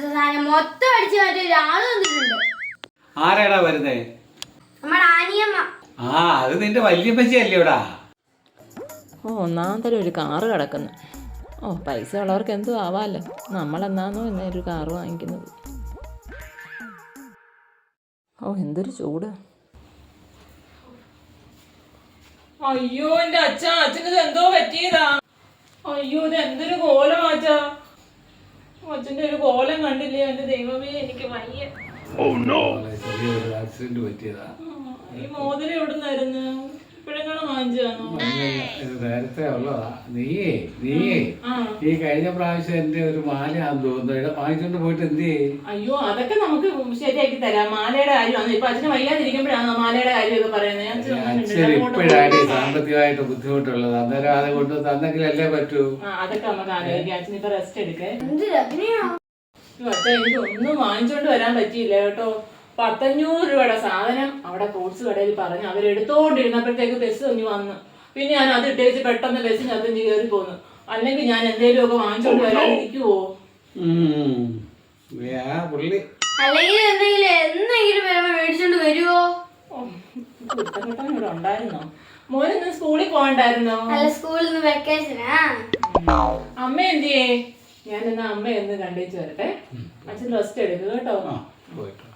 സാധനം മൊത്തം അടിച്ചു മാറ്റി ഒരാൾ വന്നിട്ടുണ്ട്. ആരാടാ വരുന്നേ? നമ്മുടെ ആനിയമ്മ. ആ അത് നിന്റെ വല്യപ്പച്ചി അല്ലേടാ ഓ ഒന്നാമതൊരു ഒരു കാറ് കിടക്കുന്നു. ഓ പൈസ ഉള്ളവർക്ക് എന്തോ ആവാമല്ലോ നമ്മളെന്നാന്നോ ഇന്ന ഒരു കാറ് വാങ്ങിക്കുന്നത്? ഓ എന്തൊരു ചൂട്. അയ്യോ എന്റെ അച്ഛ അച്ഛനത് എന്തോ പറ്റിയതാ. അയ്യോ ഇത് എന്തൊരു കോലമാച്ചാ അച്ഛാ അച്ഛന്റെ ഒരു കോലം കണ്ടില്ലേ? എന്റെ ദൈവമേ എനിക്ക് വയ്യ. ചെറിയൊരു ആക്സിഡന്റ് പറ്റിയതാ. ഈ മോതിരം എവിടെ നിന്നായിരുന്നു ഇപ്പോഴെങ്ങനെ വാങ്ങിച്ചതാണോ ഇത് നേരത്തെ ഉള്ളതാ. നീയേ നീയേ. ഈ കഴിഞ്ഞ പ്രാവശ്യം എന്റെ ഒരു മാലയാന്ന് തോന്നുന്നു. ഇവിടെ വാങ്ങിച്ചോണ്ട് പോയിട്ട് എന്ത് ചെയ്യേ? അയ്യോ അതൊക്കെ നമുക്ക് ശരിയാക്കി തരാം. മാലയുടെ കാര്യമാണ് ഇപ്പൊ അച്ഛന് വയ്യാതിരിക്കുമ്പോഴാണ് മാലയുടെ കാര്യമൊക്കെ പറയുന്നത്? ഞാൻ അച്ഛൻ. ഇപ്പോഴാണ് ഈ സാമ്പത്തികമായിട്ട് ബുദ്ധിമുട്ടുള്ളത്. അന്നേരം അത് കൊണ്ട് തന്നെങ്കിലല്ലേ പറ്റൂ. ആ അതൊക്കെ നമുക്ക് ആലോചിക്കാം. അച്ഛൻ ഇപ്പൊ റെസ്റ്റ് എടുക്കേ. എന്ത് അച്ഛാ എനിക്ക് ഒന്നും വാങ്ങിച്ചോണ്ട് വരാൻ പറ്റിയില്ല കേട്ടോ. പത്തഞ്ഞൂറ് രൂപയുടെ സാധനം അവിടെ ഫ്രൂട്ട്സ് കടയിൽ പറഞ്ഞു അവരെടുത്തോണ്ടിരുന്നപ്പോഴത്തേക്ക് ബസ് തന്നെ വന്നു. പിന്നെ ഞാൻ അത് ഇട്ടേച്ച് പെട്ടെന്ന് ബസ്സിന് അതും കയറി പോന്നു. അല്ലെങ്കിൽ ഞാൻ എന്തെങ്കിലും ഒക്കെ വാങ്ങിച്ചോണ്ട് വരാതിരിക്കുവോ ഇരിക്കുവോ ആ പുള്ളി. അല്ലെങ്കിൽ എന്തെങ്കിലും എന്തെങ്കിലും മേടിച്ചോണ്ട് വരുവോ? ഇവിടെ ഉണ്ടായിരുന്നോ? മോനിന്ന് സ്കൂളിൽ പോകണ്ടായിരുന്നോ അല്ല സ്കൂളിൽ നിന്ന് വെക്കേഷനാ അമ്മ എന്തിയേ? ഞാൻ എന്നാ അമ്മ എന്ന് കണ്ടേച്ച് വരട്ടെ അച്ഛൻ റെസ്റ്റ് എടുക്കുക കേട്ടോ. പോയിട്ട്.